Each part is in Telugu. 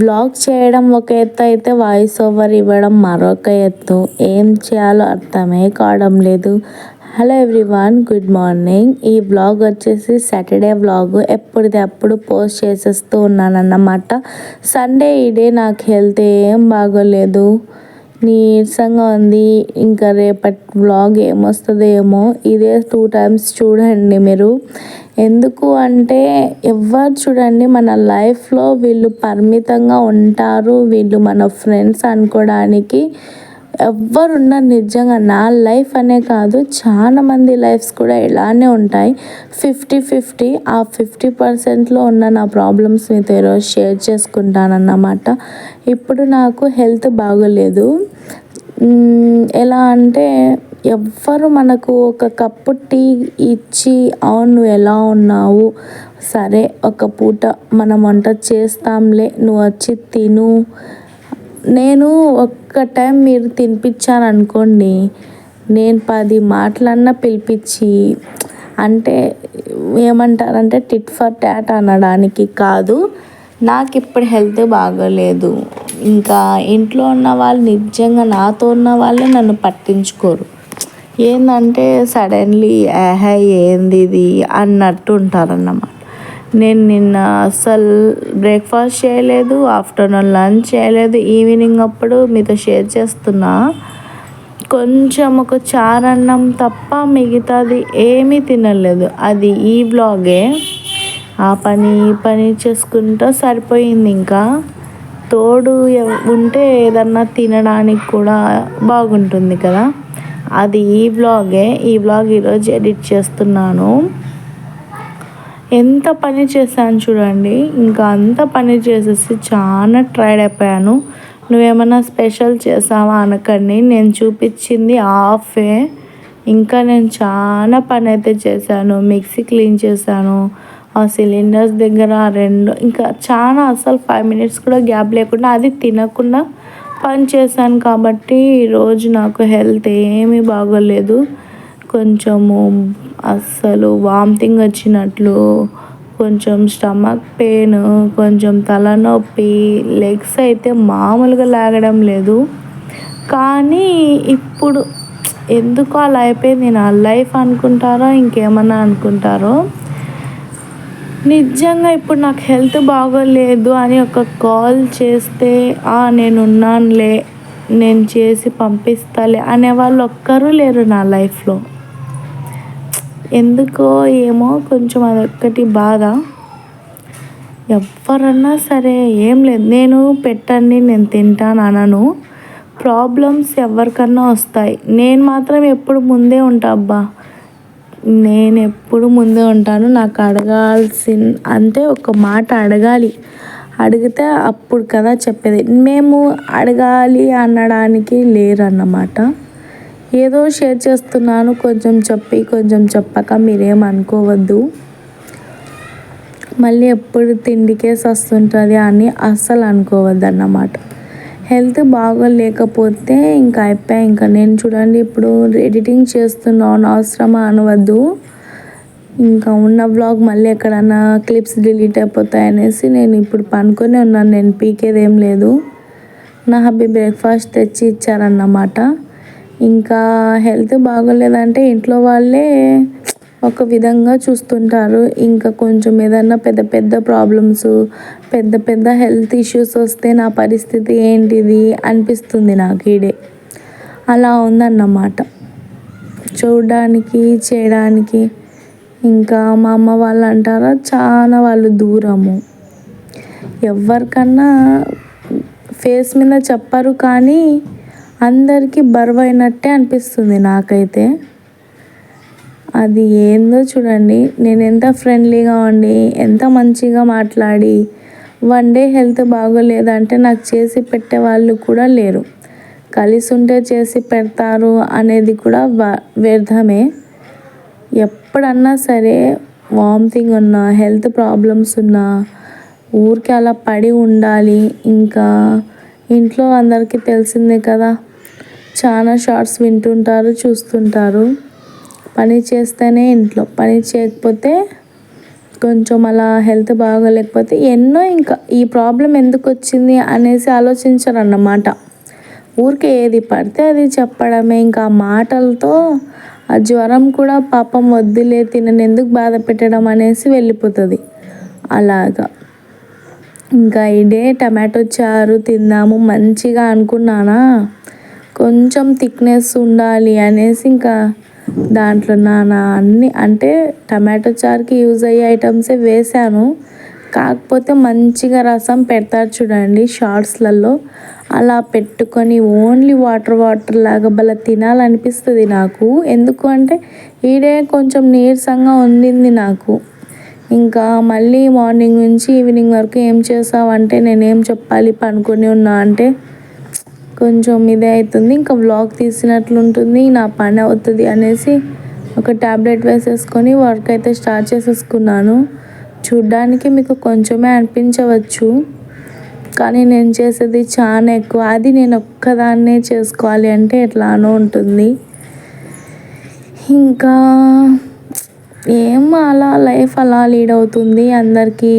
వ్లాగ్ చేయడం ఒక ఎత్తు అయితే వాయిస్ ఓవర్ ఇవ్వడం మరొక ఎత్తు. ఏం చేయాలో అర్థమే కావడం లేదు. హలో ఎవ్రీవన్ గుడ్ మార్నింగ్ ఈ వ్లాగ్ వచ్చేసి సాటర్డే వ్లాగ్ ఎప్పుడిది అప్పుడు పోస్ట్ చేసేస్తూ ఉన్నానన్నమాట. సండే ఈ డే నాకు హెల్త్ ఏం బాగోలేదు. నీరసంగా ఉంది. ఇంకా రేపటి వ్లాగ్ ఏమొస్తుందేమో ఇదే టూ టైమ్స్ చూడండి మీరు. ఎందుకు అంటే ఎవరు చూడండి మన లైఫ్లో వీళ్ళు పరిమితంగా ఉంటారు. వీళ్ళు మన ఫ్రెండ్స్ అనుకోవడానికి ఎవ్వరున్నారు నిజంగా నా లైఫ్ అనే కాదు చాలా మంది లైఫ్స్ కూడా ఇలానే ఉంటాయి. ఫిఫ్టీ ఫిఫ్టీ ఆ ఫిఫ్టీ పర్సెంట్లో ఉన్న నా ప్రాబ్లమ్స్ మీతో ఈరోజు షేర్ చేసుకుంటానన్నమాట ఇప్పుడు నాకు హెల్త్ బాగోలేదు. ఎలా అంటే ఎవ్వరు మనకు ఒక కప్పు టీ ఇచ్చి అవును నువ్వు ఎలా ఉన్నావు? సరే ఒక పూట మనం వంట చేస్తాంలే నువ్వు వచ్చి తిను. నేను ఒక్క టైం మీరు తినిపించాను అనుకోండి నేను పది మాటలన్నా పిలిపించి అంటే ఏమంటారంటే టిట్ ఫర్ ట్యాట్ అనడానికి కాదు నాకు ఇప్పుడు హెల్త్ బాగోలేదు. ఇంకా ఇంట్లో ఉన్న వాళ్ళు నిజంగా నాతో ఉన్న వాళ్ళే నన్ను పట్టించుకోరు. ఏంటంటే సడన్లీ ఏహే ఏంది ఇది అన్నట్టు ఉంటారన్నమాట. నేను నిన్న అస్సలు బ్రేక్ఫాస్ట్ చేయలేదు ఆఫ్టర్నూన్ లంచ్ చేయలేదు ఈవినింగ్ అప్పుడు మీతో షేర్ చేస్తున్నా. కొంచెం ఒక చారన్నం తప్ప మిగతాది ఏమీ తినలేదు. అది ఈ బ్లాగే ఆ పని ఈ పని చేసుకుంటూ సరిపోయింది ఇంకా. తోడు ఉంటే ఏదన్నా తినడానికి కూడా బాగుంటుంది కదా. అది ఈ బ్లాగే ఈ బ్లాగ్ ఈరోజు ఎడిట్ చేస్తున్నాను. ఎంత పని చేశాను చూడండి. ఇంకా అంత పని చేసేసి చాలా ట్రైడ్ అయిపోయాను. నువ్వేమన్నా స్పెషల్ చేసావా అనకండి. నేను చూపించింది హాఫే ఇంకా నేను చాలా పని అయితే చేశాను. మిక్సీ క్లీన్ చేశాను. ఆ సిలిండర్స్ దగ్గర రెండు ఇంకా చాలా అసలు ఫైవ్ మినిట్స్ కూడా గ్యాప్ లేకుండా అది తినకుండా పని చేశాను కాబట్టి ఈరోజు నాకు హెల్త్ ఏమీ బాగోలేదు. కొంచెము అస్సలు వామిటింగ్ వచ్చినట్లు కొంచెం స్టమక్ పెయిన్ కొంచెం తలనొప్పి లెగ్స్ అయితే మామూలుగా లాగడం లేదు. కానీ ఇప్పుడు ఎందుకు అలా అయిపోయింది? నా లైఫ్ అనుకుంటారో? ఇంకేమన్నా అనుకుంటారో? నిజంగా ఇప్పుడు నాకు హెల్త్ బాగోలేదు అని ఒక కాల్ చేస్తే నేను ఉన్నానులే నేను చేసి పంపిస్తాలే అనేవాళ్ళు ఒక్కరూ లేరు నా లైఫ్లో. ఎందుకో ఏమో కొంచెం అదొక్కటి బాధ. ఎవరన్నా సరే ఏం లేదు. నేను పెట్టండి నేను తింటాను అనను ప్రాబ్లమ్స్ ఎవరికన్నా వస్తాయి. నేను మాత్రం ఎప్పుడు ముందే ఉంటా అబ్బా. నేను ఎప్పుడు ముందే ఉంటాను. నాకు అడగాల్సిన అంటే ఒక మాట అడగాలి. అడిగితే అప్పుడు కదా చెప్పేది. మేము అడగాలి అనడానికి లేరు అన్నమాట ఏదో షేర్ చేస్తున్నాను కొంచెం చెప్పి కొంచెం చెప్పక మీరేం అనుకోవద్దు. మళ్ళీ ఎప్పుడు తిండికేసి వస్తుంటుంది అని అస్సలు అనుకోవద్దు అన్నమాట హెల్త్ బాగోలేకపోతే ఇంకా అయిపోయా ఇంకా నేను చూడండి ఇప్పుడు ఎడిటింగ్ చేస్తున్నాను అవసరమా అనవద్దు. ఇంకా ఉన్న బ్లాగ్ మళ్ళీ ఎక్కడన్నా క్లిప్స్ డిలీట్ అయిపోతాయి అనేసి నేను ఇప్పుడు పనుకొని ఉన్నాను నేను పీకేది ఏం లేదు. నా హబ్బీ బ్రేక్ఫాస్ట్ తెచ్చి ఇచ్చారన్నమాట. ఇంకా హెల్త్ బాగోలేదంటే ఇంట్లో వాళ్ళే ఒక విధంగా చూస్తుంటారు. ఇంకా కొంచెం ఏదన్నా పెద్ద పెద్ద ప్రాబ్లమ్స్ పెద్ద పెద్ద హెల్త్ ఇష్యూస్ వస్తే నా పరిస్థితి ఏంటిది అనిపిస్తుంది నాకు ఈడే. అలా ఉందన్నమాట. చూడడానికి చేయడానికి ఇంకా మా అమ్మ వాళ్ళు అంటారా చాలా వాళ్ళు దూరము. ఎవరికన్నా ఫేస్ మీద చెప్పరు కానీ అందరికీ బరువైనట్టే అనిపిస్తుంది నాకైతే. అది ఏందో చూడండి. నేను ఎంత ఫ్రెండ్లీగా ఉండి ఎంత మంచిగా మాట్లాడి వన్ డే హెల్త్ బాగోలేదంటే నాకు చేసి పెట్టే వాళ్ళు కూడా లేరు. కలిసి ఉంటే చేసి పెడతారు అనేది కూడా వ్యర్థమే. ఎప్పుడన్నా సరే వామిటింగ్ ఉన్నా హెల్త్ ప్రాబ్లమ్స్ ఉన్నా ఊరికి అలా పడి ఉండాలి. ఇంకా ఇంట్లో అందరికీ తెలిసిందే కదా. చాలా షార్ట్స్ వింటుంటారు చూస్తుంటారు. పని చేస్తేనే ఇంట్లో పని చేయకపోతే కొంచెం అలా హెల్త్ బాగోలేకపోతే ఎన్నో ఇంకా ఈ ప్రాబ్లం ఎందుకు వచ్చింది అనేసి ఆలోచించరు అన్నమాట ఊరికే ఏది పడితే అది చెప్పడమే ఇంకా మాటలతో ఆ జ్వరం కూడా పాపం వద్దులే తినని ఎందుకు బాధ పెట్టడం అనేసి వెళ్ళిపోతుంది. అలాగా. ఇంకా ఇదే టమాటో చారు తిందాము మంచిగా అనుకున్నానా? కొంచెం థిక్నెస్ ఉండాలి అనేసి ఇంకా దాంట్లో నానా అన్ని అంటే టమాటో చారుకి యూజ్ అయ్యే ఐటమ్సే వేసాను. కాకపోతే మంచిగా రసం పెడతారు చూడండి షార్ట్స్లలో. అలా పెట్టుకొని ఓన్లీ వాటర్ వాటర్ లాగా భలే తినాలనిపిస్తుంది నాకు. ఎందుకు అంటే ఈడే కొంచెం నీరసంగా ఉండింది నాకు. ఇంకా మళ్ళీ మార్నింగ్ నుంచి ఈవినింగ్ వరకు ఏం చేసావు అంటే నేనేం చెప్పాలి పనుకొని ఉన్నా అంటే కొంచెం ఇదే అవుతుంది. ఇంకా వ్లాగ్ తీసినట్లుంటుంది. నా పని అవుతుంది అనేసి ఒక ట్యాబ్లెట్ వేసేసుకొని వర్క్ అయితే స్టార్ట్ చేసేసుకున్నాను. చూడ్డానికి మీకు కొంచెమే అనిపించవచ్చు. కానీ నేను చేసేది చాలా ఎక్కువ. అది నేను ఒక్కదాన్నే చేసుకోవాలి అంటే ఎట్లానో ఉంటుంది. ఇంకా ఏం అలా లైఫ్ అలా లీడ్ అవుతుంది. అందరికీ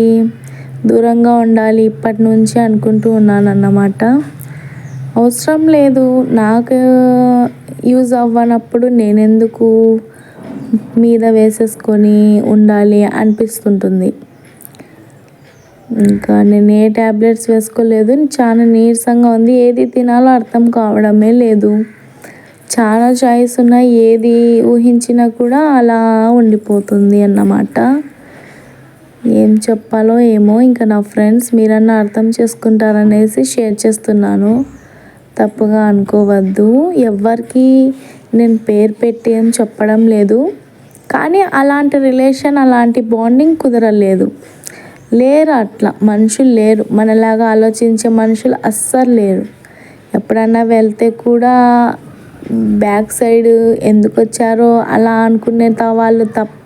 దూరంగా ఉండాలి ఇప్పటి నుంచి అనుకుంటూ ఉన్నాను అన్నమాట అవసరం లేదు. నాకు యూజ్ అవ్వనప్పుడు నేనెందుకు మీద వేసేసుకొని ఉండాలి అనిపిస్తుంటుంది. ఇంకా నేను ఏ ట్యాబ్లెట్స్ వేసుకోలేదు. చాలా నీరసంగా ఉంది. ఏది తినాలో అర్థం కావడమే లేదు. చాలా చాయిస్ ఉన్నాయి. ఏది ఊహించినా కూడా అలా ఉండిపోతుంది అన్నమాట. ఏం చెప్పాలో ఏమో ఇంకా నా ఫ్రెండ్స్ మీరన్నా అర్థం చేసుకుంటారనేసి షేర్ చేస్తున్నాను. తప్పుగా అనుకోవద్దు. ఎవరికి నేను పేరు పెట్టి ఏం చెప్పడం లేదు. కానీ అలాంటి రిలేషన్ అలాంటి బాండింగ్ కుదరలేదు. లేరు అట్లా. మనుషులు లేరు. మనలాగా ఆలోచించే మనుషులు అస్సలు లేరు. ఎప్పుడన్నా వెళ్తే కూడా బ్యాక్ సైడ్ ఎందుకు వచ్చారో అలా అనుకునే వాళ్ళు తప్ప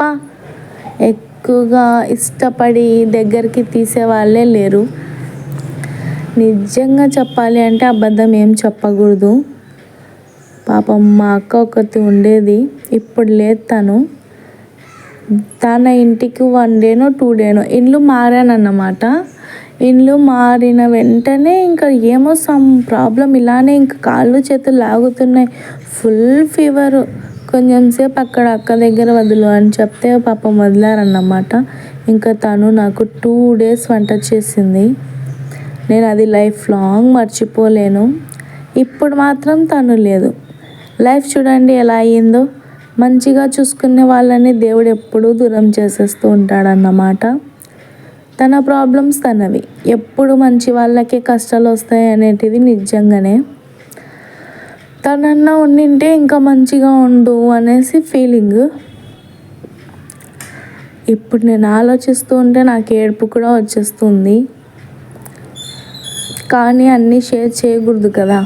ఎక్కువగా ఇష్టపడి దగ్గరికి తీసే వాళ్ళే లేరు. నిజంగా చెప్పాలి అంటే అబద్ధం ఏం చెప్పకూడదు. పాపం మా అక్క ఒకటి ఉండేది. ఇప్పుడు లేదు తను. తన ఇంటికి వన్ డేనో టూ డేనో ఇల్లు మారానన్నమాట. ఇల్లు మారిన వెంటనే ఇంకా ఏమో సమ్ ప్రాబ్లం ఇలానే ఇంకా కాళ్ళు చేతులు లాగుతున్నాయి. Full fever. కొంచెం సేపు అక్కడ అక్క దగ్గర వదులు అని చెప్తే పాపం వదిలారన్నమాట. ఇంకా తను నాకు టూ డేస్ వంట చేసింది. నేను అది లైఫ్ లాంగ్ మర్చిపోలేను. ఇప్పుడు మాత్రం తను లేదు. లైఫ్ చూడండి ఎలా అయ్యిందో. మంచిగా చూసుకునే వాళ్ళని దేవుడు ఎప్పుడూ దూరం చేసేస్తూ ఉంటాడన్నమాట. తన ప్రాబ్లమ్స్ తనవి. ఎప్పుడు మంచి వాళ్ళకే కష్టాలు వస్తాయి అనేటివి నిజంగానే. తనన్నా ఉండింటే ఇంకా మంచిగా ఉండు అనేసి ఫీలింగ్. ఇప్పుడు నేను ఆలోచిస్తూ ఉంటే నాకు ఏడుపు కూడా వచ్చేస్తుంది. కానీ అన్నీ షేర్ చేయకూడదు కదా.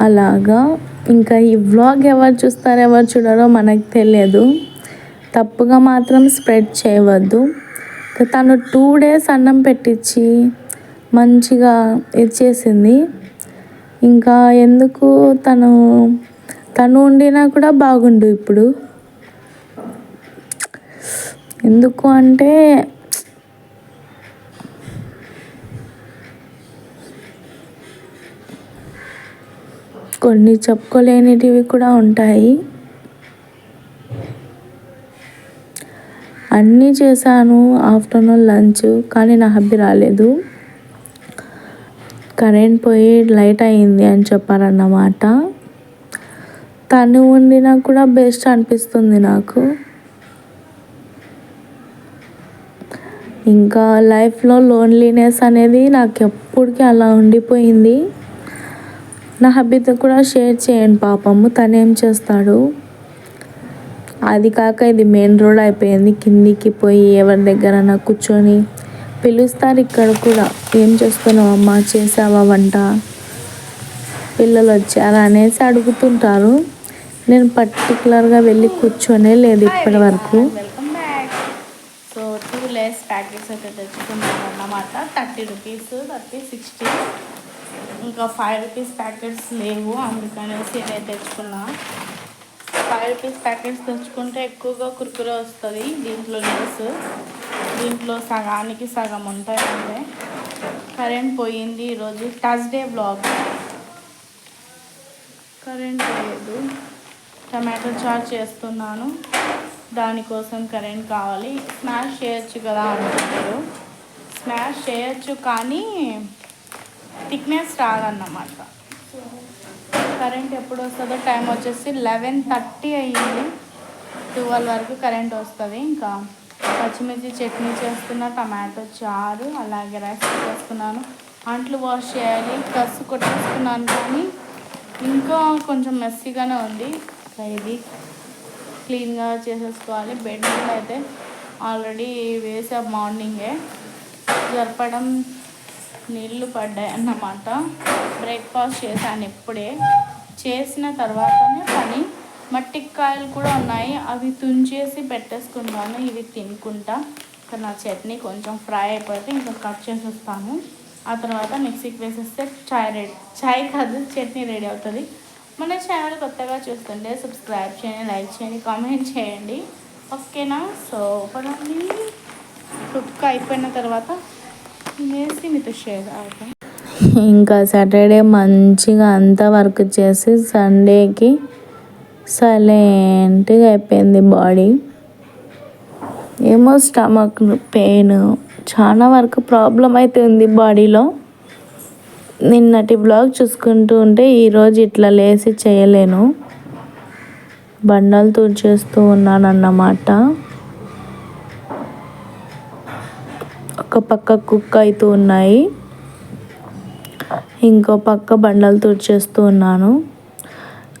అలాగా. ఇంకా ఈ వ్లాగ్ ఎవరు చూస్తారో ఎవరు చూడారో మనకు తెలియదు. తప్పుగా మాత్రం స్ప్రెడ్ చేయవద్దు. తను టూ డేస్ అన్నం పెట్టించి మంచిగా ఇచ్చేసింది ఇంకా ఎందుకు తను తను ఉండినా కూడా బాగుండు ఇప్పుడు. ఎందుకు అంటే కొన్ని చెప్పుకోలేనిటివి కూడా ఉంటాయి. అన్నీ చేశాను ఆఫ్టర్నూన్ లంచ్ కానీ నా హబ్బీ రాలేదు. కరెంట్ పోయి లైట్ అయింది అని చెప్పారన్నమాట. తను వండినా కూడా బెస్ట్ అనిపిస్తుంది నాకు. ఇంకా లైఫ్లో లోన్లీనెస్ అనేది నాకు ఎప్పటికీ అలా ఉండిపోయింది. నా హబ్బీతో కూడా షేర్ చేయండి పాపము. తనేం చేస్తాడు? అది కాక ఇది మెయిన్ రోడ్ అయిపోయింది. కిందికి పోయి ఎవరి దగ్గరన్నా కూర్చొని పిలుస్తారు ఇక్కడ కూడా. ఏం చేస్తున్నావు అమ్మ? చేసావా వంట? పిల్లలు వచ్చారు అనేసి అడుగుతుంటారు. నేను పర్టికులర్గా వెళ్ళి కూర్చొనే లేదు ఇప్పటి వరకు. సో టూ లేస్ ప్యాకెట్స్ అయితే తెచ్చుకున్నాను అన్నమాట థర్టీ రూపీస్ థర్టీ సిక్స్టీ. ఇంకా ఫైవ్ రూపీస్ ప్యాకెట్స్ లేవు. అందుకనేసి నేను తెచ్చుకున్నా. ఫైవ్ రూపీస్ ప్యాకెట్స్ తెచ్చుకుంటే ఎక్కువగా కుర్కురే వస్తుంది దీంట్లో లేస్ దీంట్లో సగానికి సగం ఉంటాయంటే కరెంట్ పోయింది ఈరోజు థర్స్డే బ్లాగ్ కరెంట్ లేదు. టమాటో చార్ చేస్తున్నాను. దానికోసం కరెంట్ కావాలి. స్మాష్ చేయొచ్చు కదా అనుకుంటారు. స్మాష్ చేయొచ్చు కానీ థిక్నెస్ రాదన్నమాట. కరెంట్ ఎప్పుడు వస్తుందో టైం వచ్చేసి లెవెన్ థర్టీ అయ్యింది. ట్వెల్వ్ వరకు కరెంట్ వస్తుంది. ఇంకా పచ్చిమిర్చి చట్నీ చేస్తున్న టమాటో చారు అలాగే రైస్ చేసుకున్నాను అంట్లు వాష్ చేయాలి కసు కొట్టేసుకున్నాను కానీ ఇంకా కొంచెం మెస్సీగానే ఉంది. ఇది క్లీన్గా చేసేసుకోవాలి. బెడ్ అయితే ఆల్రెడీ వేసా మార్నింగే. జరపడం నీళ్ళు పడ్డాయి అన్నమాట. బ్రేక్ఫాస్ట్ చేశాను ఇప్పుడే. చేసిన తర్వాతనే పని. మట్టికాయలు కూడా ఉన్నాయి. అవి తుంచేసి పెట్టేసుకున్నాను ఇవి తినుకుంటా. ఇంకా నా చట్నీ కొంచెం ఫ్రై అయిపోతే ఇంకా కట్ చేసేస్తాను. ఆ తర్వాత మిక్సీకి వేసేస్తే చాయ్ రెడీ చాయ్ కాదు చట్నీ రెడీ అవుతుంది. మన ఛానల్ కొత్తగా చూస్తుంటే సబ్స్క్రైబ్ చేయండి లైక్ చేయండి కామెంట్ చేయండి. ఓకేనా? సో పదండి. కుక్ అయిపోయిన తర్వాత వేసి మీతో షేర్ అవుతాం. ఇంకా సాటర్డే మంచిగా అంతా వర్క్ చేసి సండేకి సైలెంట్గా అయిపోయింది బాడీ. ఏమో స్టమక్ పెయిన్. చాలా వరకు ప్రాబ్లం అయితే ఉంది బాడీలో. నిన్నటి బ్లాగ్ చూసుకుంటూ ఉంటే ఈరోజు ఇట్లా లేసి చేయలేను. బండలు తుడిచేస్తూ ఉన్నాను అన్నమాట ఒక పక్క కుక్ అవుతూ ఉన్నాయి. ఇంకో పక్క బండలు తుడిచేస్తూ ఉన్నాను.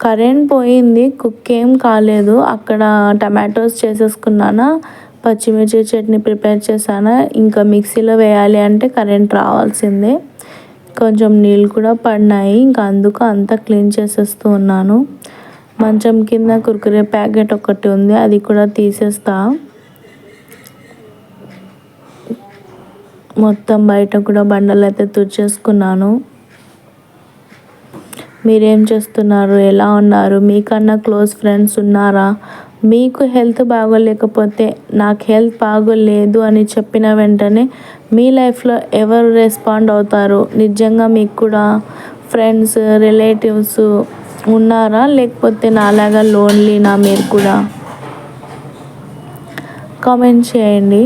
కరెంట్ పోయింది కుక్ ఏం కాలేదు. అక్కడ టమాటోస్ చేసేసుకున్నానా పచ్చిమిర్చి చట్నీ ప్రిపేర్ చేశానా ఇంకా మిక్సీలో వేయాలి అంటే కరెంట్ రావాల్సిందే. కొంచెం నీళ్ళు కూడా పడినాయి ఇంకా అందుకు అంతా క్లీన్ చేసేస్తూ ఉన్నాను. మంచం కింద కుర్కురే ప్యాకెట్ ఒకటి ఉంది అది కూడా తీసేస్తా. మొత్తం బయట కూడా బండలు అయితే తుడిచేసుకున్నాను. మీరేం చేస్తున్నారు? ఎలా ఉన్నారు? మీకన్నా క్లోజ్ ఫ్రెండ్స్ ఉన్నారా? మీకు హెల్త్ బాగోలేకపోతే నాకు హెల్త్ బాగోలేదు అని చెప్పిన వెంటనే మీ లైఫ్లో ఎవరు రెస్పాండ్ అవుతారు? నిజంగా మీకు కూడా ఫ్రెండ్స్ రిలేటివ్స్ ఉన్నారా? లేకపోతే నాలాగా లోన్లీనా మీరు కూడా? కామెంట్ చేయండి.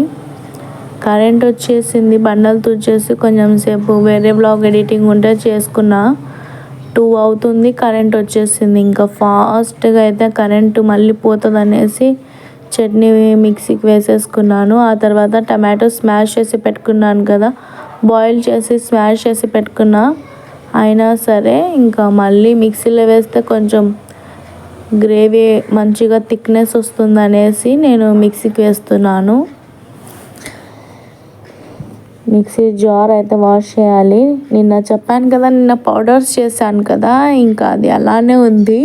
కరెంట్ వచ్చేసింది బండలు తుడిచేసి కొంచెం సేపు వేరే బ్లాగ్ ఎడిటింగ్ ఉంటే చేసుకున్నా. టూ అవుతుంది కరెంట్ వచ్చేసింది. ఇంకా ఫాస్ట్గా అయితే కరెంటు మళ్ళీ పోతుంది అనేసి చట్నీ మిక్సీకి వేసేసుకున్నాను. ఆ తర్వాత టమాటో స్మాష్ చేసి పెట్టుకున్నాను కదా బాయిల్ చేసి స్మాష్ చేసి పెట్టుకున్నా. అయినా సరే ఇంకా మళ్ళీ మిక్సీలో వేస్తే కొంచెం గ్రేవీ మంచిగా థిక్నెస్ వస్తుంది అనేసి నేను మిక్సీకి వేస్తున్నాను. మిక్సీ జార్ అయితే వాష్ చేయాలి. నిన్న చెప్పాను కదా నిన్న పౌడర్స్ చేశాను కదా ఇంకా అది అలానే ఉంది.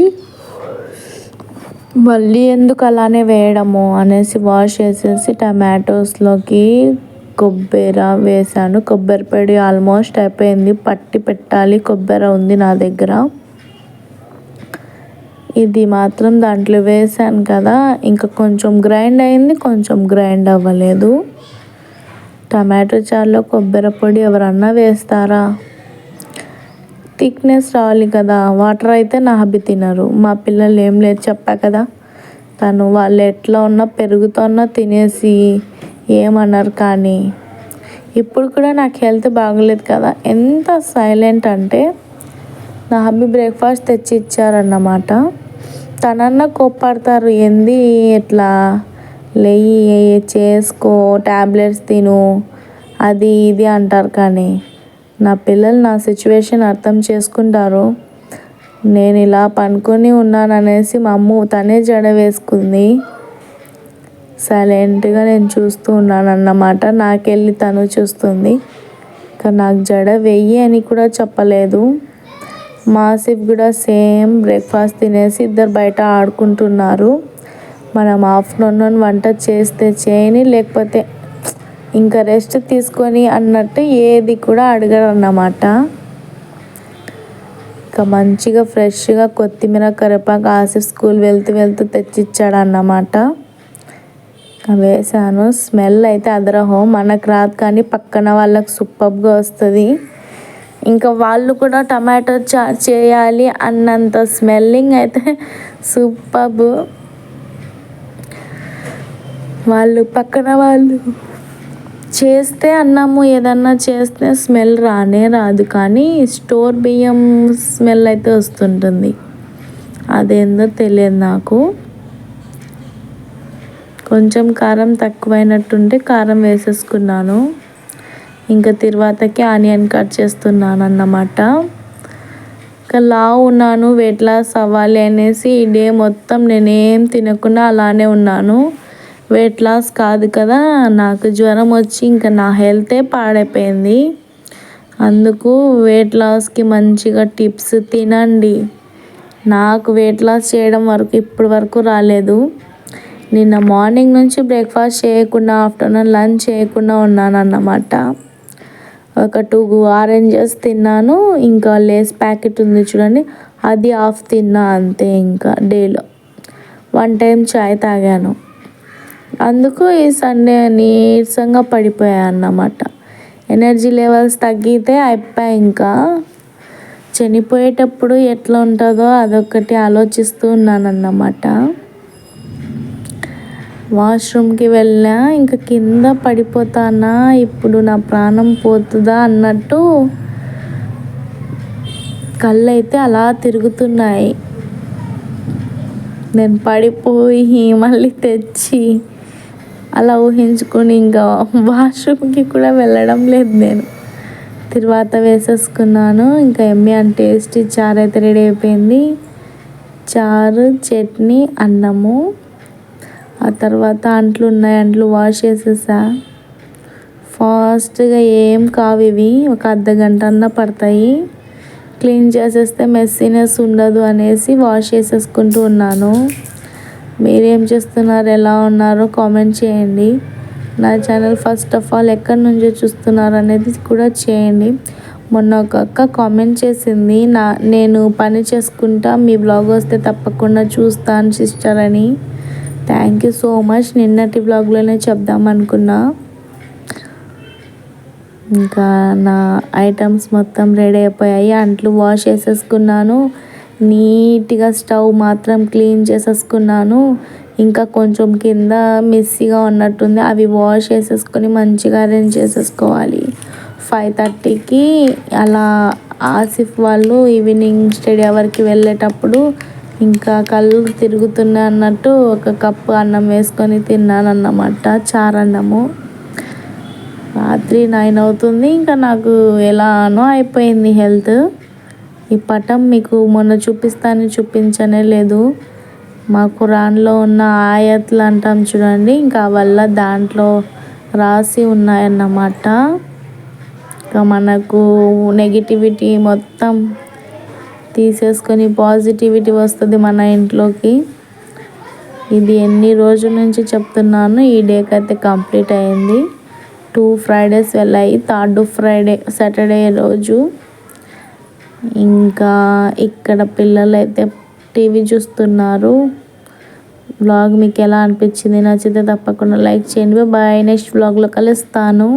మళ్ళీ ఎందుకు అలానే వేయడము అనేసి వాష్ చేసేసి టమాటోస్లోకి కొబ్బరి వేసాను కొబ్బరి పొడి ఆల్మోస్ట్ అయిపోయింది. పట్టి పెట్టాలి. కొబ్బరి ఉంది నా దగ్గర. ఇది మాత్రం దాంట్లో వేసాను కదా ఇంకా కొంచెం గ్రైండ్ అయింది కొంచెం గ్రైండ్ అవ్వలేదు. టమాటో చారులో కొబ్బరి పొడి ఎవరన్నా వేస్తారా? థిక్నెస్ రావాలి కదా. వాటర్ అయితే నా హబ్బి తినరు. మా పిల్లలు ఏం లేదు చెప్పా కదా. తను వాళ్ళు ఎట్లా ఉన్నా పెరుగుతున్నా తినేసి ఏమన్నారు కానీ ఇప్పుడు కూడా నాకు హెల్త్ బాగలేదు కదా. ఎంత సైలెంట్ అంటే నా హబ్బి బ్రేక్ఫాస్ట్ తెచ్చి ఇచ్చారన్నమాట తనన్నా కోప్పడతారు. ఏంది? ఎట్లా? లేయి చేసుకో ట్యాబ్లెట్స్ తిను. అది ఇది అంటారు కానీ నా పిల్లలు నా సిచ్యువేషన్ అర్థం చేసుకుంటారు. నేను ఇలా పనుకొని ఉన్నాననేసి మా అమ్మ తనే జడ వేసుకుంది. సైలెంట్గా నేను చూస్తూ ఉన్నాను అన్నమాట నాకెళ్ళి తను చూస్తుంది. కానీ నాకు జడ వెయ్యి అని కూడా చెప్పలేదు. మాసిఫ్ కూడా సేమ్ బ్రేక్ఫాస్ట్ తినేసి ఇద్దరు బయట ఆడుకుంటున్నారు. మనం ఆఫ్టర్నూన్ వంట చేస్తే చేయని లేకపోతే ఇంకా రెస్ట్ తీసుకొని అన్నట్టు ఏది కూడా అడగరు అన్నమాట ఇంకా మంచిగా ఫ్రెష్గా కొత్తిమీర కరివేపాకు ఆసిఫ్ స్కూల్ వెళ్తూ వెళ్తూ తెచ్చిచ్చాడు అన్నమాట వేసాను స్మెల్ అయితే అదరహో. మనకు రాదు కానీ పక్కన వాళ్ళకి సూపర్గా వస్తుంది. ఇంకా వాళ్ళు కూడా టమాటో చా చేయాలి అన్నంత స్మెల్లింగ్ అయితే సూపర్బు. వాళ్ళు పక్కన వాళ్ళు. చేస్తే అన్నము ఏదన్నా చేస్తే స్మెల్ రానే రాదు. కానీ స్టోర్ బియ్యం స్మెల్ అయితే వస్తుంటుంది. అదేందో తెలియదు నాకు. కొంచెం కారం తక్కువైనట్టుంటే కారం వేసేసుకున్నాను. ఇంకా తర్వాతకి ఆనియన్ కట్ చేస్తున్నాను అన్నమాట ఇంకా లావు ఉన్నాను వెయిట్ లాస్ అవ్వాలి అనేసి ఈ డే మొత్తం నేనేం తినకుండా అలానే ఉన్నాను. వెయిట్ లాస్ కాదు కదా నాకు జ్వరం వచ్చి ఇంకా నా హెల్తే పాడైపోయింది. అందుకు వెయిట్ లాస్కి మంచిగా టిప్స్ తినండి. నాకు వెయిట్ లాస్ చేయడం వరకు ఇప్పటి వరకు రాలేదు. నిన్న మార్నింగ్ నుంచి బ్రేక్ఫాస్ట్ చేయకుండా ఆఫ్టర్నూన్ లంచ్ చేయకుండా ఉన్నాను అన్నమాట ఒక టూ ఆరెంజెస్ తిన్నాను ఇంకా లేస్ ప్యాకెట్ ఉంది చూడండి అది హాఫ్ తిన్నా అంతే ఇంకా డేలో వన్ టైం చాయ్ తాగాను. అందుకు ఈ సండే నీరసంగా పడిపోయా అన్నమాట. ఎనర్జీ లెవెల్స్ తగ్గితే అయిపోయాయి ఇంకా. చనిపోయేటప్పుడు ఎట్లా ఉంటుందో అదొకటి ఆలోచిస్తూ ఉన్నాను అన్నమాట. వాష్రూమ్కి వెళ్ళా ఇంకా కింద పడిపోతానా ఇప్పుడు నా ప్రాణం పోతుందా అన్నట్టు కళ్ళు అయితే అలా తిరుగుతున్నాయి. నేను పడిపోయి మళ్ళీ తెచ్చి అలా ఊహించుకొని ఇంకా వాష్రూమ్కి కూడా వెళ్ళడం లేదు నేను. తర్వాత వేసేసుకున్నాను. ఇంకా ఎమ్మి అని టేస్టీ చారు అయితే రెడీ అయిపోయింది. చారు చట్నీ అన్నము. ఆ తర్వాత అంట్లు ఉన్నాయి. అంట్లు వాష్ చేసేసా. ఫాస్ట్గా ఏం కావు ఇవి. ఒక అర్ధ గంట అన్న పడతాయి. క్లీన్ చేసేస్తే మెస్సీనెస్ ఉండదు అనేసి వాష్ చేసేసుకుంటూ ఉన్నాను. మీరేం చేస్తున్నారు ఎలా ఉన్నారో కామెంట్ చేయండి. నా ఛానల్ ఫస్ట్ ఆఫ్ ఆల్ ఎక్కడి నుంచి చూస్తున్నారు అనేది కూడా చేయండి. మొన్న ఒక అక్క కామెంట్ చేసింది నా నేను పని చేసుకుంటా మీ బ్లాగ్ వస్తే తప్పకుండా చూస్తాను సిస్టర్ అని. థ్యాంక్ యూ సో మచ్ నిన్నటి బ్లాగ్లోనే చెప్దాం అనుకున్నా. ఇంకా నా ఐటమ్స్ మొత్తం రెడీ అయిపోయాయి అంట్లు వాష్ చేసేసుకున్నాను. నీట్గా స్టవ్ మాత్రం క్లీన్ చేసేసుకున్నాను. ఇంకా కొంచెం కింద మెస్సీగా ఉన్నట్టుంది. అవి వాష్ చేసేసుకొని మంచిగా అరేంజ్ చేసేసుకోవాలి. ఫైవ్ థర్టీకి అలా ఆసిఫ్ వాళ్ళు ఈవినింగ్ స్టడీ అవర్కి వెళ్ళేటప్పుడు ఇంకా కళ్ళు తిరుగుతున్నాయి అన్నట్టు ఒక కప్పు అన్నం వేసుకొని తిన్నాను అన్నమాట చారన్నము రాత్రి నైన్ అవుతుంది. ఇంకా నాకు ఎలానో అయిపోయింది హెల్త్. ఈ పటం మీకు మొన్న చూపిస్తాను చూపించనే లేదు. మా రాన్లో ఉన్న ఆయత్లు అంటాం చూడండి. ఇంకా వల్ల దాంట్లో రాసి ఉన్నాయన్నమాట. ఇంకా మనకు నెగిటివిటీ మొత్తం తీసేసుకొని పాజిటివిటీ వస్తుంది మన ఇంట్లోకి. ఇది ఎన్ని రోజుల నుంచి చెప్తున్నాను. ఈ డేకి అయితే కంప్లీట్ అయింది. టూ ఫ్రైడేస్ వెళ్ళాయి. థర్డ్ ఫ్రైడే సాటర్డే రోజు. ఇంకా ఇక్కడ పిల్లలు అయితే టీవీ చూస్తున్నారు. బ్లాగ్ మీకు ఎలా అనిపించింది నచ్చితే తప్పకుండా లైక్ చేయండి. బాయ్ నెక్స్ట్ బ్లాగ్లో కలుస్తాను.